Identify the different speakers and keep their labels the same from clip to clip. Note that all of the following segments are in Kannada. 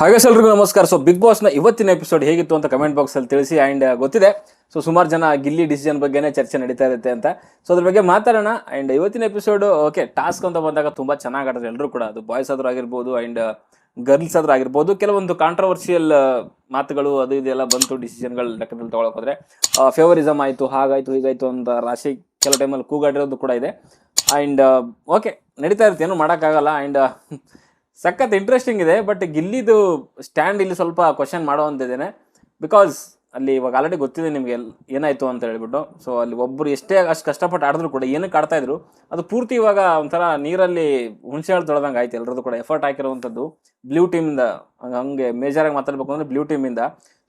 Speaker 1: ಹಾಗೆ ಎಲ್ರಿಗೂ ನಮಸ್ಕಾರ. ಸೊ ಬಿಗ್ ಬಾಸ್ನ ಇವತ್ತಿನ ಎಪಿಸೋಡ್ ಹೇಗಿತ್ತು ಅಂತ ಕಮೆಂಟ್ ಬಾಕ್ಸಲ್ಲಿ ತಿಳಿಸಿ ಆ್ಯಂಡ್ ಗೊತ್ತಿದೆ. ಸೊ ಸುಮಾರು ಜನ ಗಿಲ್ಲಿ ಡಿಸಿಷನ್ ಬಗ್ಗೆನೇ ಚರ್ಚೆ ನಡೀತಾ ಇರುತ್ತೆ ಅಂತ. ಸೊ ಅದ್ರ ಬಗ್ಗೆ ಮಾತಾಡೋಣ ಆ್ಯಂಡ್ ಇವತ್ತಿನ ಎಪಿಸೋಡು ಓಕೆ ಟಾಸ್ಕ್ ಅಂತ ಬಂದಾಗ ತುಂಬ ಚೆನ್ನಾಗಿ ಆಡಿದ್ರು ಎಲ್ಲರೂ ಕೂಡ. ಅದು ಬಾಯ್ಸ್ ಆದರೂ ಆಗಿರ್ಬೋದು ಆ್ಯಂಡ್ ಗರ್ಲ್ಸ್ ಆದರೂ ಆಗಿರ್ಬೋದು. ಕೆಲವೊಂದು ಕಾಂಟ್ರವರ್ಷಿಯಲ್ ಮಾತುಗಳು ಅದು ಇದೆಲ್ಲ ಬಂತು ಡಿಸಿಷನ್ಗಳು ಲೆಕ್ಕದಲ್ಲಿ ತೊಗೊಳಕ್ ಹೋದ್ರೆ. ಫೇವರಿಸಮ್ ಆಯಿತು, ಹಾಗಾಯಿತು, ಹೀಗಾಯಿತು ಅಂತ ರಾಶಿ ಕೆಲವು ಟೈಮಲ್ಲಿ ಕೂಗಾಡಿರೋದು ಕೂಡ ಇದೆ. ಆ್ಯಂಡ್ ಓಕೆ ನಡೀತಾ ಇರುತ್ತೆ. ಏನು ಮಾಡೋಕ್ಕಾಗಲ್ಲ. ಆ್ಯಂಡ್ ಸಖತ್ ಇಂಟ್ರೆಸ್ಟಿಂಗ್ ಇದೆ ಬಟ್ ಗಿಲ್ಲಿದು ಸ್ಟ್ಯಾಂಡ್ ಇಲ್ಲಿ ಸ್ವಲ್ಪ ಕ್ವಶನ್ ಮಾಡುವಂತಿದ್ದೇನೆ ಬಿಕಾಸ್ ಅಲ್ಲಿ ಇವಾಗ ಆಲ್ರೆಡಿ ಗೊತ್ತಿದೆ ನಿಮಗೆ ಏನಾಯಿತು ಅಂತ ಹೇಳಿಬಿಟ್ಟು. ಸೊ ಅಲ್ಲಿ ಒಬ್ಬರು ಎಷ್ಟೇ ಅಷ್ಟು ಕಷ್ಟಪಟ್ಟು ಆಡಿದ್ರು ಕೂಡ ಏನಕ್ಕೆ ಆಡ್ತಾ ಇದ್ರು, ಅದು ಪೂರ್ತಿ ಇವಾಗ ಒಂಥರ ನೀರಲ್ಲಿ ಹುಣಸೆ ಹಣ್ಣು ತೊಳೆದಂಗೆ ಆಯ್ತು ಎಲ್ಲರದ್ದು ಕೂಡ ಎಫರ್ಟ್ ಹಾಕಿರುವಂಥದ್ದು. ಬ್ಲೂ ಟೀಮಿಂದ ಹಂಗೆ ಮೇಜರಾಗಿ ಮಾತಾಡ್ಬೇಕು ಅಂದರೆ ಬ್ಲೂ ಟೀಮಿಂದ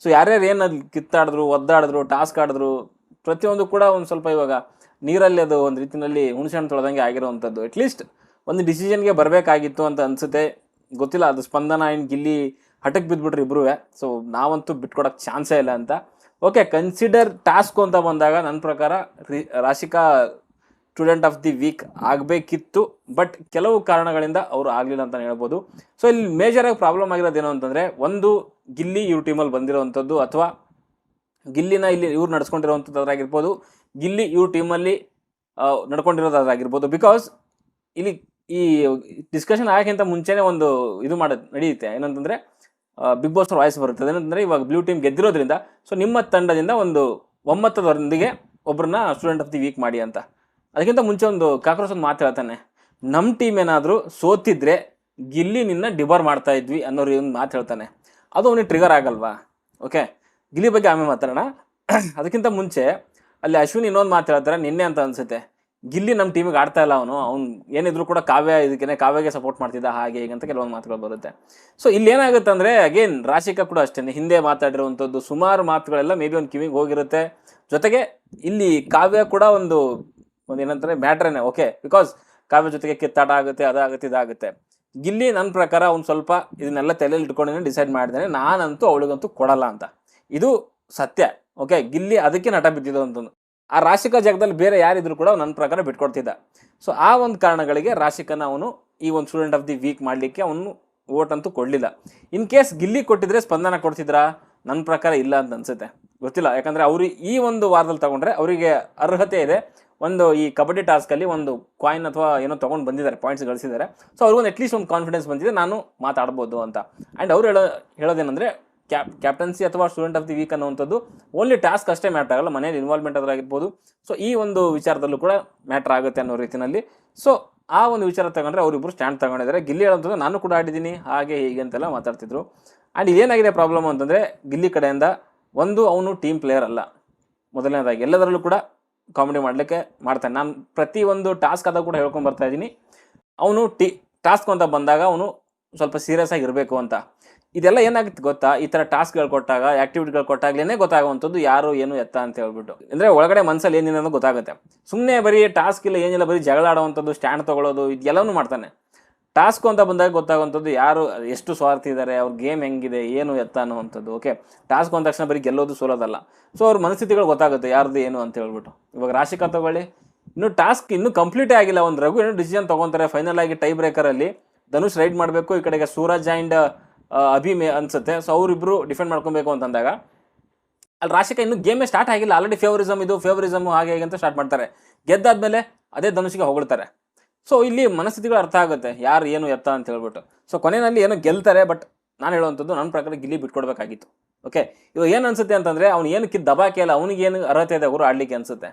Speaker 1: ಸೊ ಯಾರ್ಯಾರು ಏನು ಅಲ್ಲಿ ಕಿತ್ತಾಡಿದ್ರು, ಒದ್ದಾಡಿದ್ರು ಟಾಸ್ಕ್ ಆಡಿದ್ರು, ಪ್ರತಿಯೊಂದು ಕೂಡ ಒಂದು ಸ್ವಲ್ಪ ಇವಾಗ ನೀರಲ್ಲಿ ಅದು ಒಂದು ರೀತಿಯಲ್ಲಿ ಹುಣಸೆ ಹಣ್ಣು ತೊಳೆದಂಗೆ ಆಗಿರುವಂಥದ್ದು. ಅಟ್ಲೀಸ್ಟ್ ಒಂದು ಡಿಸಿಷನ್ಗೆ ಬರಬೇಕಾಗಿತ್ತು ಅಂತ ಅನ್ಸುತ್ತೆ. ಗೊತ್ತಿಲ್ಲ, ಅದು ಸ್ಪಂದನ ಆ್ಯಂಡ್ ಗಿಲ್ಲಿ ಹಠಕ್ಕೆ ಬಿದ್ದುಬಿಟ್ರು ಇಬ್ಬರೂ ಸೊ ನಾವಂತೂ ಬಿಟ್ಕೊಡಕ್ಕೆ ಚಾನ್ಸೇ ಇಲ್ಲ ಅಂತ. ಓಕೆ ಕನ್ಸಿಡರ್ ಟಾಸ್ಕ್ ಅಂತ ಬಂದಾಗ ನನ್ನ ಪ್ರಕಾರ Rashika student of the week ಆಗಬೇಕಿತ್ತು ಬಟ್ ಕೆಲವು ಕಾರಣಗಳಿಂದ ಅವರು ಆಗಲಿಲ್ಲ ಅಂತ ಹೇಳ್ಬೋದು. ಸೊ ಇಲ್ಲಿ ಮೇಜರಾಗಿ ಪ್ರಾಬ್ಲಮ್ ಆಗಿರೋದೇನು ಅಂತಂದರೆ, ಒಂದು, ಗಿಲ್ಲಿ ಇವ್ರ ಟೀಮಲ್ಲಿ ಬಂದಿರೋವಂಥದ್ದು ಅಥವಾ ಗಿಲ್ಲಿನ ಇಲ್ಲಿ ಇವ್ರು ನಡ್ಸ್ಕೊಂಡಿರೋವಂಥದ್ದಾಗಿರ್ಬೋದು ಗಿಲ್ಲಿ ಇವ್ರ ಟೀಮಲ್ಲಿ ನಡ್ಕೊಂಡಿರೋದಾಗಿರ್ಬೋದು ಬಿಕಾಸ್ ಇಲ್ಲಿ ಈ ಡಿಸ್ಕಷನ್ ಆಗೋಕ್ಕಿಂತ ಮುಂಚೆನೇ ಒಂದು ಇದು ಮಾಡೋದು ನಡೆಯುತ್ತೆ. ಏನಂತಂದರೆ ಬಿಗ್ ಬಾಸ್ ವಾಯ್ಸ್ ಬರುತ್ತೆ. ಏನಂತಂದ್ರೆ ಇವಾಗ ಬ್ಲೂ ಟೀಮ್ ಗೆದ್ದಿರೋದ್ರಿಂದ ಸೊ ನಿಮ್ಮ ತಂಡದಿಂದ ಒಂದು ಒಮ್ಮತದೊಂದಿಗೆ ಒಬ್ಬರನ್ನ ಸ್ಟೂಡೆಂಟ್ ಆಫ್ ದಿ ವೀಕ್ ಮಾಡಿ ಅಂತ. ಅದಕ್ಕಿಂತ ಮುಂಚೆ ಒಂದು ಕಾಕ್ರೋಚ್ ಒಂದು ಮಾತು ಹೇಳ್ತಾನೆ. ನಮ್ಮ ಟೀಮ್ ಏನಾದರೂ ಸೋತಿದ್ರೆ ಗಿಲ್ಲಿ ನಿನ್ನ ಡಿಬಾರ್ ಮಾಡ್ತಾ ಇದ್ವಿ ಅನ್ನೋರು ಒಂದು ಮಾತು ಹೇಳ್ತಾನೆ. ಅದು ಅವನಿಗೆ ಟ್ರಿಗರ್ ಆಗಲ್ವಾ? ಓಕೆ ಗಿಲ್ಲಿ ಬಗ್ಗೆ ಆಮೇಲೆ ಮಾತಾಡೋಣ. ಅದಕ್ಕಿಂತ ಮುಂಚೆ, ಅಲ್ಲಿ ಅಶ್ವಿನ್ ಇನ್ನೊಂದು ಮಾತು ಹೇಳ್ತಾರೆ, ನಿನ್ನೆ ಅಂತ ಅನ್ಸುತ್ತೆ. ಗಿಲ್ಲಿ ನಮ್ಮ ಟೀಮಿಗೆ ಆಡ್ತಾ ಇಲ್ಲ ಅವನು. ಅವ್ನು ಏನಿದ್ರು ಕೂಡ ಕಾವ್ಯ ಇದಕ್ಕೆ ಕಾವ್ಯಗೆ ಸಪೋರ್ಟ್ ಮಾಡ್ತಿದ್ದ ಹಾಗೆ ಹೀಗೆ ಅಂತ ಕೆಲವೊಂದು ಮಾತುಗಳು ಬರುತ್ತೆ. ಸೊ ಇಲ್ಲಿ ಏನಾಗುತ್ತೆ ಅಂದರೆ ಅಗೇನ್ ರಾಶಿಕಾ ಕೂಡ ಅಷ್ಟೇ ಹಿಂದೆ ಮಾತಾಡಿರುವಂಥದ್ದು ಸುಮಾರು ಮಾತುಗಳೆಲ್ಲ ಮೇ ಬಿ ಒಂದು ಕಿವಿಗೆ ಹೋಗಿರುತ್ತೆ. ಜೊತೆಗೆ ಇಲ್ಲಿ ಕಾವ್ಯ ಕೂಡ ಒಂದು ಒಂದು ಏನಂತಾರೆ ಮ್ಯಾಟ್ರೇನೆ ಓಕೆ ಬಿಕಾಸ್ ಕಾವ್ಯ ಜೊತೆಗೆ ಕಿತ್ತಾಟ ಆಗುತ್ತೆ ಅದಾಗುತ್ತೆ, ಇದಾಗುತ್ತೆ. ಗಿಲ್ಲಿ ನನ್ನ ಪ್ರಕಾರ ಅವ್ನು ಸ್ವಲ್ಪ ಇದನ್ನೆಲ್ಲ ತಲೆಯಲ್ಲಿ ಇಟ್ಕೊಂಡು ಡಿಸೈಡ್ ಮಾಡಿದ್ದೇನೆ ನಾನಂತೂ ಅವಳಿಗಂತೂ ಕೊಡಲ್ಲ ಅಂತ. ಇದು ಸತ್ಯ. ಓಕೆ ಗಿಲ್ಲಿ ಅದಕ್ಕೆ ನಟ ಬಿದ್ದಿದ್ದು ಅಂತಂದು. ಆ ರಾಶಿಕ ಜಾಗದಲ್ಲಿ ಬೇರೆ ಯಾರಿದ್ರು ಕೂಡ ನನ್ನ ಪ್ರಕಾರ ಬಿಟ್ಕೊಡ್ತಿದ್ದ. ಸೊ ಆ ಒಂದು ಕಾರಣಗಳಿಗೆ ರಾಶಿಕನ ಅವನು ಈ ಒಂದು ಸ್ಟೂಡೆಂಟ್ ಆಫ್ ದಿ ವೀಕ್ ಮಾಡಲಿಕ್ಕೆ ಅವನು ಓಟ್ ಅಂತೂ ಕೊಡಲಿಲ್ಲ. ಇನ್ ಕೇಸ್ ಗಿಲ್ಲಿ ಕೊಟ್ಟಿದ್ರೆ ಸ್ಪಂದನ ಕೊಡ್ತಿದ್ರಾ? ನನ್ನ ಪ್ರಕಾರ ಇಲ್ಲ ಅಂತ ಅನ್ಸುತ್ತೆ. ಗೊತ್ತಿಲ್ಲ. ಯಾಕಂದರೆ ಅವರು ಈ ಒಂದು ವಾರದಲ್ಲಿ ತಗೊಂಡ್ರೆ ಅವರಿಗೆ ಅರ್ಹತೆ ಇದೆ. ಒಂದು ಈ ಕಬಡ್ಡಿ ಟಾಸ್ಕಲ್ಲಿ ಒಂದು ಕಾಯಿನ್ ಅಥವಾ ಏನೋ ತೊಗೊಂಡು ಬಂದಿದ್ದಾರೆ ಪಾಯಿಂಟ್ಸ್ ಗಳಿಸಿದ್ದಾರೆ. ಸೊ ಅವ್ರಿಗೊಂದು ಅಟ್ಲೀಸ್ಟ್ ಒಂದು ಕಾನ್ಫಿಡೆನ್ಸ್ ಬಂದಿದೆ. ನಾನು ಮಾತಾಡ್ಬೋದು ಅಂತ. ಆ್ಯಂಡ್ ಅವ್ರು ಹೇಳೋ, ಹೇಳೋದೇನೆಂದರೆ ಕ್ಯಾಪ್ ಕ್ಯಾಪ್ಟನ್ಸಿ ಅಥವಾ ಸ್ಟೂಡೆಂಟ್ ಆಫ್ ದಿ ವೀಕ್ ಅನ್ನುವಂಥದ್ದು ಓನ್ಲಿ ಟಾಸ್ಕ್ ಅಷ್ಟೇ ಮ್ಯಾಟರ್ ಆಗಲ್ಲ ಮನೇಲಿ ಇನ್ವಾಲ್ವ್ಮೆಂಟ್ ಅದರಾಗಿರ್ಬೋದು ಸೊ ಈ ಒಂದು ವಿಚಾರದಲ್ಲೂ ಕೂಡ ಮ್ಯಾಟ್ರ್ ಆಗುತ್ತೆ ಅನ್ನೋ ರೀತಿಯಲ್ಲಿ ಸೊ ಆ ಒಂದು ವಿಚಾರ ತಗೊಂಡ್ರೆ ಅವರಿಬ್ಬರು ಸ್ಟ್ಯಾಂಡ್ ತಗೊಂಡಿದ್ದಾರೆ. ಗಿಲ್ಲಿ ಹೇಳೋಂಥದ್ದು ನಾನು ಕೂಡ ಆಡಿದ್ದೀನಿ, ಹಾಗೆ ಹೀಗೆ ಅಂತೆಲ್ಲ ಮಾತಾಡ್ತಿದ್ರು. ಆ್ಯಂಡ್ ಇದೇನಾಗಿದೆ ಪ್ರಾಬ್ಲಮ್ ಅಂತಂದರೆ ಗಿಲ್ಲಿ ಕಡೆಯಿಂದ ಒಂದು ಅವನು ಟೀಮ್ ಪ್ಲೇಯರ್ ಅಲ್ಲ. ಮೊದಲನೇದಾಗಿ ಎಲ್ಲದರಲ್ಲೂ ಕೂಡ ಕಾಮಿಡಿ ಮಾಡಲಿಕ್ಕೆ ಮಾಡ್ತಾನೆ. ನಾನು ಪ್ರತಿ ಒಂದು ಟಾಸ್ಕ್ ಆದಾಗ ಕೂಡ ಹೇಳ್ಕೊಂಡು ಬರ್ತಾ ಇದ್ದೀನಿ. ಅವನು ಟಿ ಟಾಸ್ಕ್ ಅಂತ ಬಂದಾಗ ಅವನು ಸ್ವಲ್ಪ ಸೀರಿಯಸ್ ಆಗಿರಬೇಕು ಅಂತ. ಇದೆಲ್ಲ ಏನಾಗುತ್ತೆ ಗೊತ್ತಾ? ಈ ಥರ ಟಾಸ್ಕ್ಗಳು ಕೊಟ್ಟಾಗ ಆ್ಯಕ್ಟಿವಿಟಿಗಳು ಕೊಟ್ಟಾಗ್ಲೇ ಗೊತ್ತಾಗುವಂಥದ್ದು ಯಾರು, ಏನು ಎತ್ತ ಅಂತ ಹೇಳ್ಬಿಟ್ಟು. ಅಂದರೆ ಒಳಗಡೆ ಮನಸ್ಸಲ್ಲಿ ಏನಿಲ್ಲ ಗೊತ್ತಾಗುತ್ತೆ. ಸುಮ್ಮನೆ ಬರೀ ಟಾಸ್ಕ್ ಇಲ್ಲ, ಏನಿಲ್ಲ, ಬರೀ ಜಗಳ ಆಡುವಂಥದ್ದು ಸ್ಟ್ಯಾಂಡ್ ತಗೊಳ್ಳೋದು ಇದೆಲ್ಲವೂ ಮಾಡ್ತಾನೆ. ಟಾಸ್ಕ್ ಅಂತ ಬಂದಾಗ ಗೊತ್ತಾಗುವಂಥದ್ದು ಯಾರು, ಎಷ್ಟು ಸ್ವಾರ್ಥಿ ಇದ್ದಾರೆ ಅವ್ರ ಗೇಮ್ ಹೆಂಗಿದೆ, ಏನು ಎತ್ತ ಅನ್ನುವಂಥದ್ದು ಓಕೆ ಟಾಸ್ಕ್ ಅಂದ ತಕ್ಷಣ ಬರೀ ಗೆಲ್ಲೋದು, ಸೋಲೋದಲ್ಲ. ಸೊ ಅವ್ರ ಮನಸ್ಥಿತಿಗಳು ಗೊತ್ತಾಗುತ್ತೆ ಯಾರ್ದು, ಏನು ಅಂತ ಹೇಳ್ಬಿಟ್ಟು. ಇವಾಗ ರಾಶಿಕಾ ತಗೊಳ್ಳಿ. ಇನ್ನು ಟಾಸ್ಕ್ ಇನ್ನೂ ಕಂಪ್ಲೀಟೇ ಆಗಿಲ್ಲ. ಒಂದು ರಘು ಏನು ಡಿಸಿಷನ್ ತೊಗೊತಾರೆ. ಫೈನಲ್ ಆಗಿ ಟೈ ಬ್ರೇಕರಲ್ಲಿ ಧನುಷ್ ರೈಡ್ ಮಾಡಬೇಕು. ಈ ಕಡೆಗೆ ಸೂರಜ್ ಆ್ಯಂಡ್ ಅಭಿ ಮೇ ಅನ್ಸುತ್ತೆ. ಸೊ ಅವರಿಬ್ಬರು ಡಿಫೆಂಡ್ ಮಾಡ್ಕೊಬೇಕು ಅಂತಂದಾಗ, ಅಲ್ಲಿ ರಾಶಿಕಾ ಇನ್ನೂ ಗೇಮೇ ಸ್ಟಾರ್ಟ್ ಆಗಿಲ್ಲ. ಆಲ್ರೆಡಿ ಫೇವರಿಸಮ್ ಇದು ಫೇವರಿಸಮ್ ಹಾಗೆ ಹೇಗೆ ಅಂತ ಸ್ಟಾರ್ಟ್ ಮಾಡ್ತಾರೆ. ಗೆದ್ದಾದ್ಮೇಲೆ ಅದೇ ಧನುಷಿಗೆ ಹೊಗಳ್ತಾರೆ. ಸೊ ಇಲ್ಲಿ ಮನಸ್ಥಿತಿಗಳು ಅರ್ಥ ಆಗುತ್ತೆ. ಯಾರು ಏನು ಎತ್ತ ಅಂತ ಹೇಳ್ಬಿಟ್ಟು. ಸೊ ಕೊನೆಯಲ್ಲಿ ಏನೋ ಗೆಲ್ತಾರೆ ಬಟ್ ನಾನು ಹೇಳುವಂಥದ್ದು ನನ್ನ ಪ್ರಕಾರ ಗಿಲ್ಲಿ ಬಿಟ್ಕೊಡ್ಬೇಕಾಗಿತ್ತು. ಓಕೆ ಇವಾಗ ಏನು ಅನ್ಸುತ್ತೆ ಅಂತಂದರೆ, ಅವ್ನು ಏನು ಕಿದ್ದು ದಬಾಕೆ ಇಲ್ಲ, ಅವ್ನಿಗೆ ಏನು ಅರ್ಹತೆ ಇದೆ ಅವರು ಆಡಲಿಕ್ಕೆ ಅನಿಸುತ್ತೆ.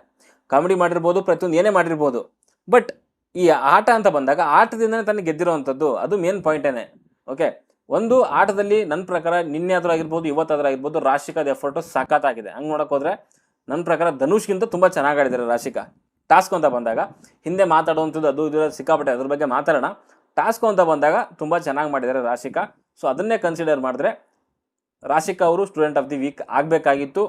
Speaker 1: ಕಾಮಿಡಿ ಮಾಡಿರ್ಬೋದು, ಪ್ರತಿಯೊಂದು ಏನೇ ಮಾಡಿರ್ಬೋದು. ಬಟ್ ಈ ಆಟ ಅಂತ ಬಂದಾಗ, ಆಟದಿಂದನೇ ತನಗೆ ಗೆದ್ದಿರೋವಂಥದ್ದು ಅದು ಮೇನ್ ಪಾಯಿಂಟೇನೆ ಓಕೆ ಒಂದು ಆಟದಲ್ಲಿ ನನ್ನ ಪ್ರಕಾರ ನಿನ್ನೆ ಆದರೂ ಆಗಿರ್ಬೋದು, ಇವತ್ತಾದ್ರೂ ಆಗಿರ್ಬೋದು, ರಾಶಿಕಾದ ಎಫರ್ಟು ಸಖತ್ತಾಗಿದೆ. ಹಂಗೆ ನೋಡೋಕೆ ಹೋದ್ರೆ ನನ್ನ ಪ್ರಕಾರ ಧನುಷ್ಗಿಂತ ತುಂಬ ಚೆನ್ನಾಗಿ ಆಡಿದ್ದಾರೆ ರಾಶಿಕಾ. ಟಾಸ್ಕ್ ಅಂತ ಬಂದಾಗ, ಹಿಂದೆ ಮಾತಾಡುವಂಥದ್ದು ಅದು ಇದು ಸಿಕ್ಕಾಪಟ್ಟೆ ಅದ್ರ ಬಗ್ಗೆ ಮಾತಾಡೋಣ. ಟಾಸ್ಕ್ ಅಂತ ಬಂದಾಗ ತುಂಬ ಚೆನ್ನಾಗಿ ಮಾಡಿದ್ದಾರೆ ರಾಶಿಕಾ. ಸೊ ಅದನ್ನೇ ಕನ್ಸಿಡರ್ ಮಾಡಿದ್ರೆ ರಾಶಿಕಾ ಅವರು ಸ್ಟೂಡೆಂಟ್ ಆಫ್ ದಿ ವೀಕ್ ಆಗಬೇಕಾಗಿತ್ತು.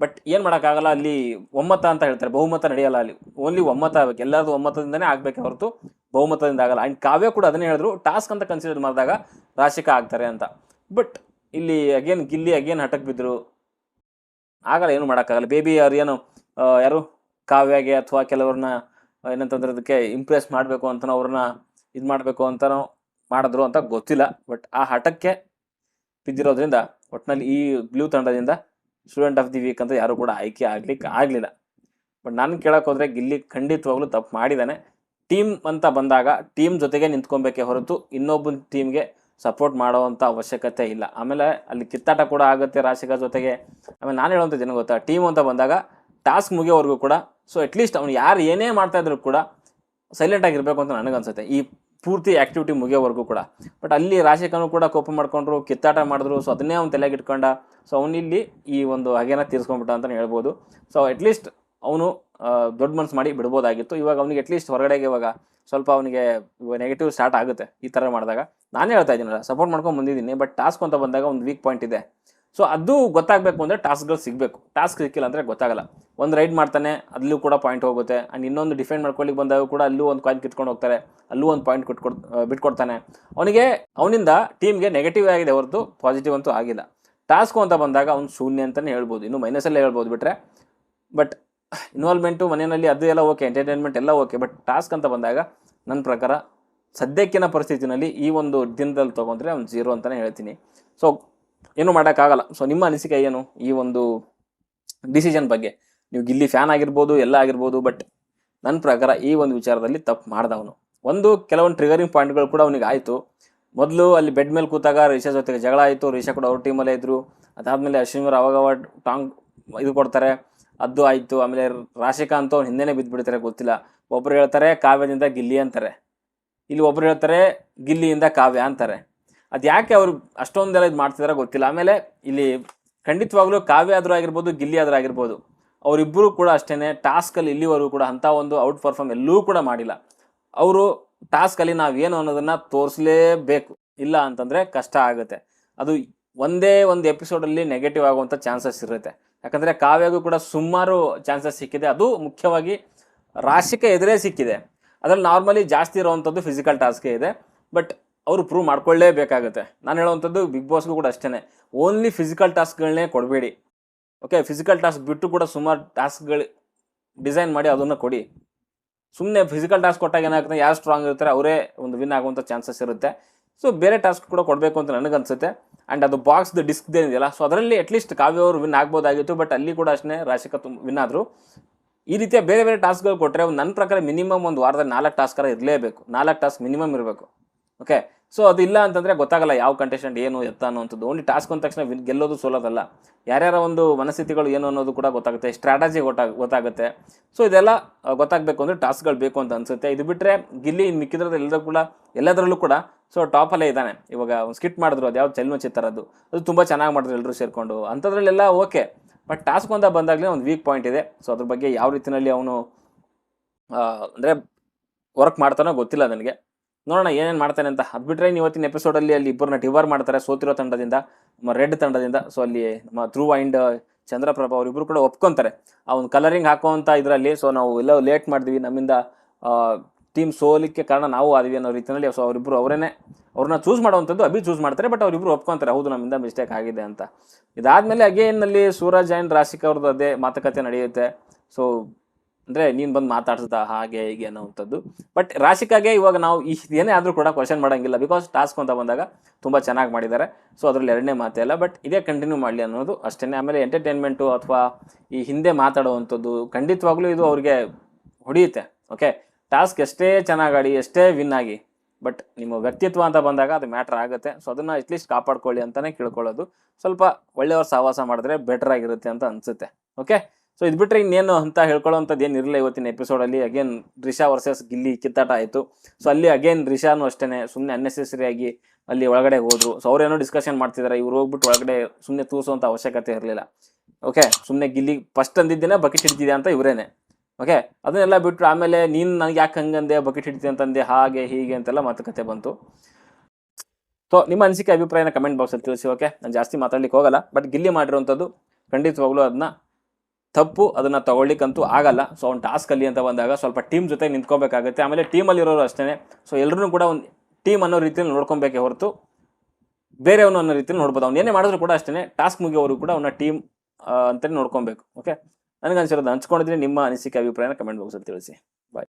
Speaker 1: ಬಟ್ ಏನು ಮಾಡೋಕ್ಕಾಗಲ್ಲ, ಅಲ್ಲಿ ಒಮ್ಮತ ಅಂತ ಹೇಳ್ತಾರೆ, ಬಹುಮತ ನಡೆಯಲ್ಲ ಅಲ್ಲಿ. ಓನ್ಲಿ ಒಮ್ಮತ ಆಗಬೇಕು. ಎಲ್ಲರದು ಒಮ್ಮತದಿಂದನೇ ಆಗಬೇಕೆ ಹೊರತು ಬಹುಮತದಿಂದ ಆಗಲ್ಲ ಆ್ಯಂಡ್ ಕಾವ್ಯ ಕೂಡ ಅದನ್ನೇ ಹೇಳಿದ್ರು, ಟಾಸ್ಕ್ ಅಂತ ಕನ್ಸಿಡರ್ ಮಾಡಿದಾಗ ರಾಶಿಕ ಆಗ್ತಾರೆ ಅಂತ. ಬಟ್ ಇಲ್ಲಿ ಅಗೇನ್ ಗಿಲ್ಲಿ ಅಗೇನ್ ಹಠಕ್ಕೆ ಬಿದ್ದರು ಆಗಲ್ಲ, ಏನು ಮಾಡೋಕ್ಕಾಗಲ್ಲ. ಬೇಬಿ ಅವ್ರು ಏನು ಯಾರು, ಕಾವ್ಯಗೆ ಅಥವಾ ಕೆಲವ್ರನ್ನ ಏನಂತಂದ್ರೆ ಅದಕ್ಕೆ ಇಂಪ್ರೆಸ್ ಮಾಡಬೇಕು ಅಂತನೋ ಅವ್ರನ್ನ ಇದು ಮಾಡಬೇಕು ಅಂತನೋ ಮಾಡಿದ್ರು ಅಂತ ಗೊತ್ತಿಲ್ಲ. ಬಟ್ ಆ ಹಠಕ್ಕೆ ಬಿದ್ದಿರೋದ್ರಿಂದ ಒಟ್ಟಿನಲ್ಲಿ ಈ ಬ್ಲೂ ತಂಡದಿಂದ ಸ್ಟೂಡೆಂಟ್ ಆಫ್ ದಿ ವೀಕ್ ಅಂತ ಯಾರು ಕೂಡ ಆಯ್ಕೆ ಆಗ್ಲಿಕ್ಕೆ ಆಗಲಿಲ್ಲ. ಬಟ್ ನಾನು ಕೇಳೋಕ್ಕೋದ್ರೆ ಗಿಲ್ಲಿ ಖಂಡಿತವಾಗ್ಲೂ ತಪ್ಪು ಮಾಡಿದ್ದಾನೆ. ಟೀಮ್ ಅಂತ ಬಂದಾಗ ಟೀಮ್ ಜೊತೆಗೆ ನಿಂತ್ಕೊಬೇಕೇ ಹೊರತು ಇನ್ನೊಬ್ಬನ ಟೀಮ್ಗೆ ಸಪೋರ್ಟ್ ಮಾಡೋವಂಥ ಅವಶ್ಯಕತೆ ಇಲ್ಲ. ಆಮೇಲೆ ಅಲ್ಲಿ ಕಿತ್ತಾಟ ಕೂಡ ಆಗುತ್ತೆ ರಾಶಿಕ ಜೊತೆಗೆ. ಆಮೇಲೆ ನಾನು ಹೇಳುವಂಥ ಏನು ಗೊತ್ತಾ, ಟೀಮ್ ಅಂತ ಬಂದಾಗ ಟಾಸ್ಕ್ ಮುಗಿಯೋವರೆಗೂ ಕೂಡ ಸೊ ಅಟ್ಲೀಸ್ಟ್ ಅವ್ನು ಯಾರು ಏನೇ ಮಾಡ್ತಾ ಇದ್ರು ಕೂಡ ಸೈಲೆಂಟ್ ಆಗಿರಬೇಕು ಅಂತ ನನಗನ್ಸುತ್ತೆ, ಈ ಪೂರ್ತಿ ಆ್ಯಕ್ಟಿವಿಟಿ ಮುಗಿಯೋವರೆಗೂ ಕೂಡ. ಬಟ್ ಅಲ್ಲಿ ರಾಶಿಕನು ಕೂಡ ಕೋಪ ಮಾಡಿಕೊಂಡ್ರು, ಕಿತ್ತಾಟ ಮಾಡಿದ್ರು ಸೊ ಅದನ್ನೇ ಅವ್ನು ತಲೆಗೆ ಇಟ್ಕೊಂಡ ಸೊ ಅವನಿಲ್ಲಿ ಈ ಒಂದು ಹಗೆನ ತೀರಿಸ್ಕೊಂಬಿಟ್ಟ ಅಂತಲೇ ಹೇಳ್ಬೋದು. ಸೊ ಅಟ್ಲೀಸ್ಟ್ ಅವನು ದೊಡ್ಡ ಮನಸ್ಸು ಮಾಡಿ ಬಿಡ್ಬೋದಾಗಿತ್ತು. ಇವಾಗ ಅವನಿಗೆ ಅಟ್ಲೀಸ್ಟ್ ಹೊರಗಡೆಗೆ ಇವಾಗ ಸ್ವಲ್ಪ ಅವನಿಗೆ ನೆಗೆಟಿವ್ ಸ್ಟಾರ್ಟ್ ಆಗುತ್ತೆ ಈ ಥರ ಮಾಡಿದಾಗ. ನಾನೇ ಹೇಳ್ತಾ ಇದ್ದೀನಲ್ಲ ಸಪೋರ್ಟ್ ಮಾಡ್ಕೊಂಡು ಬಂದಿದ್ದೀನಿ ಬಟ್ ಟಾಸ್ಕ್ ಅಂತ ಬಂದಾಗ ಒಂದು ವೀಕ್ ಪಾಯಿಂಟ್ ಇದೆ. ಸೊ ಅದು ಗೊತ್ತಾಗಬೇಕು ಅಂದರೆ ಟಾಸ್ಕ್ಗಳು ಸಿಗಬೇಕು. ಟಾಸ್ಕ್ ಸಿಕ್ಕಿಲ್ಲ ಅಂದರೆ ಗೊತ್ತಾಗಲ್ಲ. ಒಂದು ರೈಡ್ ಮಾಡ್ತಾನೆ, ಅಲ್ಲೂ ಕೂಡ ಪಾಯಿಂಟ್ ಹೋಗುತ್ತೆ. ಆ್ಯಂಡ್ ಇನ್ನೊಂದು ಡಿಫೆಂಡ್ ಮಾಡ್ಕೊಳ್ಳಿಕ್ಕೆ ಬಂದಾಗ ಕೂಡ ಅಲ್ಲೂ ಒಂದು ಕಾಯಿನ್ ಕಿತ್ಕೊಂಡು ಹೋಗ್ತಾರೆ. ಅಲ್ಲೂ ಒಂದು ಪಾಯಿಂಟ್ ಕೊಟ್ಕೊಡ್ ಬಿಟ್ಕೊಡ್ತಾನೆ. ಅವನಿಗೆ, ಅವನಿಂದ ಟೀಮ್ಗೆ ನೆಗೆಟಿವ್ ಆಗಿದೆ ಹೊರತು ಪಾಸಿಟಿವ್ ಅಂತೂ ಆಗಿಲ್ಲ. ಟಾಸ್ಕು ಅಂತ ಬಂದಾಗ ಅವ್ನು ಶೂನ್ಯ ಅಂತಲೇ ಹೇಳ್ಬೋದು. ಇನ್ನು ಮೈನಸಲ್ಲೇ ಹೇಳ್ಬೋದು ಬಿಟ್ಟರೆ ಬಟ್ ಇನ್ವಾಲ್ವ್ಮೆಂಟು ಮನೆಯಲ್ಲಿ ಅದು ಎಲ್ಲ ಓಕೆ ಎಂಟರ್ಟೈನ್ಮೆಂಟ್ ಎಲ್ಲ ಓಕೆ ಬಟ್ ಟಾಸ್ಕ್ ಅಂತ ಬಂದಾಗ ನನ್ನ ಪ್ರಕಾರ ಸದ್ಯಕ್ಕಿನ ಪರಿಸ್ಥಿತಿನಲ್ಲಿ ಈ ಒಂದು ದಿನದಲ್ಲಿ ತೊಗೊಂಡ್ರೆ ಅವ್ನು ಜೀರೋ ಅಂತಲೇ ಹೇಳ್ತೀನಿ. ಸೊ ಏನು ಮಾಡೋಕ್ಕಾಗಲ್ಲ. ಸೊ ನಿಮ್ಮ ಅನಿಸಿಕೆ ಏನು ಈ ಒಂದು ಡಿಸಿಷನ್ ಬಗ್ಗೆ? ನೀವು ಗಿಲ್ಲಿ ಫ್ಯಾನ್ ಆಗಿರ್ಬೋದು, ಎಲ್ಲ ಆಗಿರ್ಬೋದು ಬಟ್ ನನ್ನ ಪ್ರಕಾರ ಈ ಒಂದು ವಿಚಾರದಲ್ಲಿ ತಪ್ಪು ಮಾಡ್ದವನು. ಒಂದು, ಕೆಲವೊಂದು ಟ್ರಿಗರಿಂಗ್ ಪಾಯಿಂಟ್ಗಳು ಕೂಡ ಅವನಿಗೆ ಆಯಿತು. ಮೊದಲು ಅಲ್ಲಿ ಬೆಡ್ ಮೇಲೆ ಕೂತಾಗ ರಿಷಾ ಜೊತೆಗೆ ಜಗಳ ಆಯಿತು. ರಿಷಾ ಕೂಡ ಅವ್ರ ಟೀಮಲ್ಲೇ ಇದ್ದರು ಅದಾದಮೇಲೆ ಅಶ್ವಿನ್ ಅವಾಗ ಅವಾಗ ಟಾಂಗ್ ಇದು ಕೊಡ್ತಾರೆ. ಅದು ಆಯಿತು. ಆಮೇಲೆ ರಾಶಿಕಾ ಅವ್ನು ಹಿಂದೆನೇ ಬಿದ್ದುಬಿಡ್ತಾರೆ ಗೊತ್ತಿಲ್ಲ. ಒಬ್ಬರು ಹೇಳ್ತಾರೆ, ಕಾವ್ಯದಿಂದ ಗಿಲ್ಲಿ ಅಂತಾರೆ. ಇಲ್ಲಿ ಒಬ್ಬರು ಹೇಳ್ತಾರೆ, ಗಿಲ್ಲಿಯಿಂದ ಕಾವ್ಯ ಅಂತಾರೆ. ಅದು ಯಾಕೆ ಅವರು ಅಷ್ಟೊಂದೆಲ್ಲ ಇದು ಮಾಡ್ತಿದಾರೆ ಗೊತ್ತಿಲ್ಲ. ಆಮೇಲೆ ಇಲ್ಲಿ ಖಂಡಿತವಾಗಲೂ ಕಾವ್ಯ ಆದರೂ ಆಗಿರ್ಬೋದು, ಗಿಲ್ಲಿ ಆದರೂ ಆಗಿರ್ಬೋದು ಅವರಿಬ್ಬರು ಕೂಡ ಅಷ್ಟೇ ಟಾಸ್ಕಲ್ಲಿ ಇಲ್ಲಿವರೆಗೂ ಕೂಡ ಅಂಥ ಒಂದು ಔಟ್ ಪರ್ಫಾರ್ಮ್ ಎಲ್ಲೂ ಕೂಡ ಮಾಡಿಲ್ಲ. ಅವರು ಟಾಸ್ಕಲ್ಲಿ ನಾವೇನು ಅನ್ನೋದನ್ನು ತೋರಿಸಲೇಬೇಕು. ಇಲ್ಲ ಅಂತಂದರೆ ಕಷ್ಟ ಆಗುತ್ತೆ. ಅದು ಒಂದೇ ಒಂದು ಎಪಿಸೋಡಲ್ಲಿ ನೆಗೆಟಿವ್ ಆಗುವಂಥ ಚಾನ್ಸಸ್ ಇರುತ್ತೆ. ಯಾಕಂದರೆ ಕಾವ್ಯಗೂ ಕೂಡ ಸುಮಾರು ಚಾನ್ಸಸ್ ಸಿಕ್ಕಿದೆ. ಅದು ಮುಖ್ಯವಾಗಿ ರಾಶಿಕ ಎದುರೇ ಸಿಕ್ಕಿದೆ. ಅದರಲ್ಲಿ ನಾರ್ಮಲಿ ಜಾಸ್ತಿ ಇರುವಂಥದ್ದು ಫಿಸಿಕಲ್ ಟಾಸ್ಕೇ ಇದೆ. ಬಟ್ ಅವರು ಪ್ರೂವ್ ಮಾಡ್ಕೊಳ್ಳೇಬೇಕಾಗುತ್ತೆ. ನಾನು ಹೇಳುವಂಥದ್ದು ಬಿಗ್ ಬಾಸ್ಗೂ ಕೂಡ ಅಷ್ಟೇ ಓನ್ಲಿ ಫಿಸಿಕಲ್ ಟಾಸ್ಕ್ಗಳನ್ನೇ ಕೊಡಬೇಡಿ. ಓಕೆ ಫಿಸಿಕಲ್ ಟಾಸ್ಕ್ ಬಿಟ್ಟು ಕೂಡ ಸುಮಾರು ಟಾಸ್ಕ್ಗಳು ಡಿಸೈನ್ ಮಾಡಿ ಅದನ್ನು ಕೊಡಿ. ಸುಮ್ಮನೆ ಫಿಸಿಕಲ್ ಟಾಸ್ಕ್ ಕೊಟ್ಟಾಗ ಏನಾಗುತ್ತೆ? ಯಾರು ಸ್ಟ್ರಾಂಗ್ ಇರ್ತಾರೆ, ಅವರೇ ಒಂದು ವಿನ್ ಆಗುವಂಥ ಚಾನ್ಸಸ್ ಇರುತ್ತೆ. ಸೊ ಬೇರೆ ಟಾಸ್ಕ್ ಕೂಡ ಕೊಡಬೇಕು ಅಂತ ನನಗನ್ಸುತ್ತೆ. ಆ್ಯಂಡ್ ಅದು ಬಾಕ್ಸ್ದು ಡಿಸ್ಕ್ ಏನಿದೆಯಲ್ಲ ಸೊ ಅದರಲ್ಲಿ ಅಟ್ಲೀಸ್ಟ್ ಕಾವ್ಯ ಅವರು ವಿನ್ ಆಗ್ಬೋದಾಗಿತ್ತು ಬಟ್ ಅಲ್ಲಿ ಕೂಡ ಅಷ್ಟೇ ರಾಶಿಕ ತುಂಬ ವಿನ್ ಆದರು. ಈ ರೀತಿಯ ಬೇರೆ ಬೇರೆ ಟಾಸ್ಕ್ಗಳು ಕೊಟ್ಟರೆ ನನ್ನ ಪ್ರಕಾರ ಮಿನಿಮಮ್ ಒಂದು ವಾರದಲ್ಲಿ ನಾಲ್ಕು ಟಾಸ್ಕರ ಇರಲೇಬೇಕು. ನಾಲ್ಕು ಟಾಸ್ಕ್ ಮಿನಿಮಮ್ ಇರಬೇಕು. ಓಕೆ ಸೊ ಅದು ಇಲ್ಲ ಅಂತಂದರೆ ಗೊತ್ತಾಗಲ್ಲ ಯಾವ ಕಂಟೆಸ್ಟೆಂಟ್ ಏನು ಎತ್ತ ಅನ್ನೋಂಥದ್ದು ಓನ್ಲಿ ಟಾಸ್ಕ್ ಅಂದ ತಕ್ಷಣ ಗೆಲ್ಲೋದು ಸೋಲೋದಲ್ಲ ಯಾರ್ಯಾರ ಒಂದು ಮನಸ್ಥಿತಿಗಳು ಏನು ಅನ್ನೋದು ಕೂಡ ಗೊತ್ತಾಗುತ್ತೆ. ಸ್ಟ್ರಾಟಜಿ ಗೊತ್ತಾಗ ಗೊತ್ತಾಗುತ್ತೆ. ಸೊ ಇದೆಲ್ಲ ಗೊತ್ತಾಗಬೇಕು ಅಂದರೆ ಟಾಸ್ಕ್ಗಳು ಬೇಕು ಅಂತ ಅನಿಸುತ್ತೆ. ಇದು ಬಿಟ್ಟರೆ ಗಿಲ್ಲಿ ಇನ್ನು ಮಿಕ್ಕಿದ್ರದ್ದು ಕೂಡ ಎಲ್ಲದರಲ್ಲೂ ಕೂಡ ಸೊ ಟಾಪಲ್ಲೇ ಇದ್ದಾನೆ. ಇವಾಗ ಸ್ಕಿಟ್ ಮಾಡಿದ್ರು ಅದು ಯಾವ್ದು ಚಲನಚಿತ್ರದ್ದು ಅದು ತುಂಬ ಚೆನ್ನಾಗಿ ಮಾಡಿದ್ರು ಎಲ್ಲರೂ ಸೇರಿಕೊಂಡು. ಅಂಥದ್ರಲ್ಲೆಲ್ಲ ಓಕೆ ಬಟ್ ಟಾಸ್ಕ್ ಅಂತ ಬಂದಾಗಲೇ ಒಂದು ವೀಕ್ ಪಾಯಿಂಟ್ ಇದೆ. ಸೊ ಅದ್ರ ಬಗ್ಗೆ ಯಾವ ರೀತಿಯಲ್ಲಿ ಅವನು ಅಂದರೆ ವರ್ಕ್ ಮಾಡ್ತಾನೋ ಗೊತ್ತಿಲ್ಲ ನನಗೆ. ನೋಡೋಣ ಏನೇನು ಮಾಡ್ತಾನೆ ಅಂತ. ಅದು ಬಿಟ್ಟರೆ ಇವತ್ತಿನ ಎಪಿಸೋಡಲ್ಲಿ ಅಲ್ಲಿ ಇಬ್ಬರನ್ನ ಡಿವರ್ ಮಾಡ್ತಾರೆ ಸೋತಿರೋ ತಂಡದಿಂದ ನಮ್ಮ ರೆಡ್ ತಂಡದಿಂದ. ಸೊ ಅಲ್ಲಿ ನಮ್ಮ ಧ್ರುವ ಆ್ಯಂಡ್ ಚಂದ್ರಪ್ರಭಾ ಅವರಿಬ್ಬರು ಕೂಡ ಒಪ್ಕೊಂತಾರೆ. ಆ ಒಂದು ಕಲರಿಂಗ್ ಹಾಕುವಂಥ ಇದರಲ್ಲಿ ಸೊ ನಾವು ಎಲ್ಲ ಲೇಟ್ ಮಾಡಿದ್ವಿ ನಮ್ಮಿಂದ ಟೀಮ್ ಸೋಲಿಕ್ಕೆ ಕಾರಣ ನಾವು ಆದ್ವಿ ಅನ್ನೋ ರೀತಿಯಲ್ಲಿ ಸೊ ಅವರಿಬ್ಬರು ಅವರೇನೆ, ಅವ್ರನ್ನ ಚೂಸ್ ಮಾಡುವಂಥದ್ದು ಅಭಿ ಚೂಸ್ ಮಾಡ್ತಾರೆ. ಬಟ್ ಅವರಿಬ್ಬರು ಒಪ್ಕೊಂತಾರೆ, ಹೌದು, ನಮ್ಮಿಂದ ಮಿಸ್ಟೇಕ್ ಆಗಿದೆ ಅಂತ. ಇದಾದಮೇಲೆ ಅಗೇನಲ್ಲಿ ಸೂರಜ್ ಆ್ಯಂಡ್ ರಾಶಿಕ್ ಅವ್ರದ್ದು ಅದೇ ಮಾತುಕತೆ ನಡೆಯುತ್ತೆ. ಸೊ ಅಂದರೆ ನೀನು ಬಂದು ಮಾತಾಡ್ಸದ ಹಾಗೆ ಹೀಗೆ ಅನ್ನೋವಂಥದ್ದು. ಬಟ್ ರಾಶಿಕಾಗೆ ಇವಾಗ ನಾವು ಏನೇ ಆದರೂ ಕೂಡ ಕ್ವಶನ್ ಮಾಡೋಂಗಿಲ್ಲ. ಬಿಕಾಸ್ ಟಾಸ್ಕ್ ಅಂತ ಬಂದಾಗ ತುಂಬ ಚೆನ್ನಾಗಿ ಮಾಡಿದ್ದಾರೆ. ಸೊ ಅದರಲ್ಲಿ ಎರಡನೇ ಮಾತೆ ಅಲ್ಲ. ಬಟ್ ಇದೇ ಕಂಟಿನ್ಯೂ ಮಾಡಲಿ ಅನ್ನೋದು ಅಷ್ಟೇ ಆಮೇಲೆ ಎಂಟರ್ಟೈನ್ಮೆಂಟು ಅಥವಾ ಈ ಹಿಂದೆ ಮಾತಾಡುವಂಥದ್ದು ಖಂಡಿತವಾಗ್ಲೂ ಇದು ಅವ್ರಿಗೆ ಹೊಡೆಯುತ್ತೆ. ಓಕೆ ಟಾಸ್ಕ್ ಎಷ್ಟೇ ಚೆನ್ನಾಗಿ ಆಡಿ ಎಷ್ಟೇ ವಿನ್ ಆಗಿ ಬಟ್ ನಿಮ್ಮ ವ್ಯಕ್ತಿತ್ವ ಅಂತ ಬಂದಾಗ ಅದು ಮ್ಯಾಟ್ರ್ ಆಗುತ್ತೆ. ಸೊ ಅದನ್ನು ಅಟ್ಲೀಸ್ಟ್ ಕಾಪಾಡ್ಕೊಳ್ಳಿ ಅಂತಲೇ ಕೇಳ್ಕೊಳ್ಳೋದು. ಸ್ವಲ್ಪ ಒಳ್ಳೆಯವ್ರ ಸಹವಾಸ ಮಾಡಿದ್ರೆ ಬೆಟರ್ ಆಗಿರುತ್ತೆ ಅಂತ ಅನಿಸುತ್ತೆ. ಓಕೆ ಸೊ ಇದು ಬಿಟ್ಟರೆ ಇನ್ನೇನು ಅಂತ ಹೇಳ್ಕೊಳ್ಳೋವಂಥದ್ದು ಏನು ಇರಲಿಲ್ಲ ಇವತ್ತಿನ ಎಪಿಸೋಡಲ್ಲಿ ಅಗೇನ್ ರಿಷಾ ವರ್ಸಸ್ ಗಿಲ್ಲಿ ಕಿತ್ತಾಟ ಆಯಿತು. ಸೊ ಅಲ್ಲಿ ಅಗೇನ್ ರಿಷಾನು ಅಷ್ಟೇ ಸುಮ್ಮನೆ ಅನ್ನೆಸೆಸರಿಯಾಗಿ ಅಲ್ಲಿ ಒಳಗಡೆ ಹೋದ್ರು. ಸೊ ಅವರೇನೋ ಡಿಸ್ಕಷನ್ ಮಾಡ್ತಿದ್ದಾರೆ ಇವ್ರು ಹೋಗ್ಬಿಟ್ಟು ಒಳಗಡೆ ಸುಮ್ಮನೆ ತೂಸುವಂಥ ಅವಶ್ಯಕತೆ ಇರಲಿಲ್ಲ. ಓಕೆ ಸುಮ್ಮನೆ ಗಿಲ್ಲಿ ಫಸ್ಟ್ ಅಂದಿದ್ದೇನೆ ಬಕೆಟ್ ಹಿಡ್ತಿದೆ ಅಂತ ಇವರೇನೆ. ಓಕೆ ಅದನ್ನೆಲ್ಲ ಬಿಟ್ಟರು ಆಮೇಲೆ ನೀನು ನನಗೆ ಯಾಕೆ ಹಂಗಂದೆ ಬಕೆಟ್ ಹಿಡ್ತಿ ಅಂತಂದೆ, ಹಾಗೆ, ಹೀಗೆ ಅಂತೆಲ್ಲ ಮಾತುಕತೆ ಬಂತು. ಸೊ ನಿಮ್ಮ ಅನಿಸಿಕೆ, ಅಭಿಪ್ರಾಯನ ಕಮೆಂಟ್ ಬಾಕ್ಸಲ್ಲಿ ತಿಳಿಸಿ ಓಕೆ ನಾನು ಜಾಸ್ತಿ ಮಾತಾಡ್ಲಿಕ್ಕೆ ಹೋಗಲ್ಲ ಬಟ್ ಗಿಲ್ಲಿ ಮಾಡಿರುವಂಥದ್ದು ಖಂಡಿತವಾಗ್ಲೂ ಅದನ್ನ ತಪ್ಪು, ಅದನ್ನು ತಗೊಳ್ಳಿಕ್ಕಂತೂ ಆಗಲ್ಲ. ಸೊ ಅವ್ನು ಟಾಸ್ಕಲ್ಲಿ ಅಂತ ಬಂದಾಗ ಸ್ವಲ್ಪ ಟೀಮ್ ಜೊತೆ ನಿಂತ್ಕೋಬೇಕಾಗುತ್ತೆ. ಆಮೇಲೆ ಟೀಮಲ್ಲಿರೋರು ಅಷ್ಟೇ ಸೊ ಎಲ್ಲರೂ ಕೂಡ ಒಂದು ಟೀಮ್ ಅನ್ನೋ ರೀತಿಯಲ್ಲಿ ನೋಡ್ಕೊಬೇಕೆ ಹೊರತು ಬೇರೆಯವನು ಅನ್ನೋ ರೀತಿಯಲ್ಲಿ ನೋಡ್ಬೋದು. ಅವ್ನು ಏನೇ ಮಾಡಿದ್ರು ಕೂಡ ಅಷ್ಟೇ ಟಾಸ್ಕ್ ಮುಗಿಯೋರು ಕೂಡ ಅವನ ಟೀಮ್ ಅಂತಲೇ ನೋಡ್ಕೊಬೇಕು ಓಕೆ ನನಗೆ ಅನಿಸಿರೋದು ಹಂಚ್ಕೊಂಡಿದ್ರೆ ನಿಮ್ಮ ಅನಿಸಿಕೆ, ಅಭಿಪ್ರಾಯನ ಕಮೆಂಟ್ ಬಾಕ್ಸಲ್ಲಿ ತಿಳಿಸಿ. ಬಾಯ್